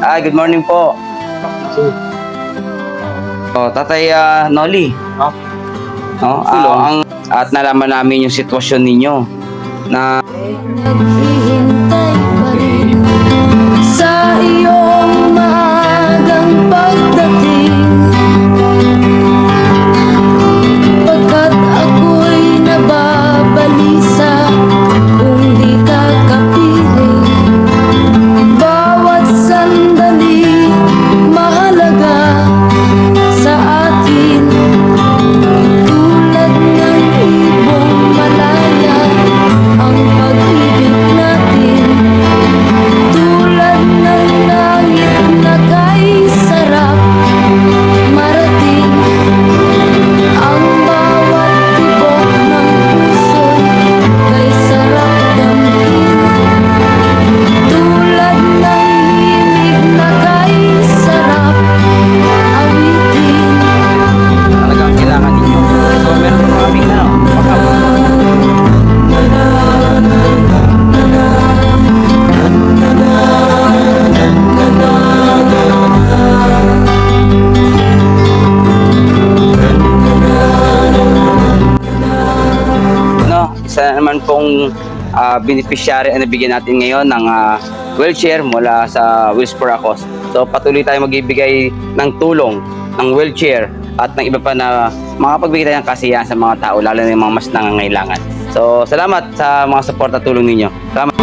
Tay, good morning po. Oh, Tatay ah, Noli. Ah. No, ah, ang at nalaman namin yung sitwasyon ninyo na Naghihintay pa rin isa naman pong ah, beneficiary ang nabigyan natin ngayon ng ah, wheelchair mula sa Wheels for a. So patuloy tayo magbibigay ng tulong ng wheelchair at ng iba pa na makapagbigay ng kasiyahan sa mga tao lalo na yung mga mas nangangailangan. So salamat sa mga support at tulong ninyo. Salamat.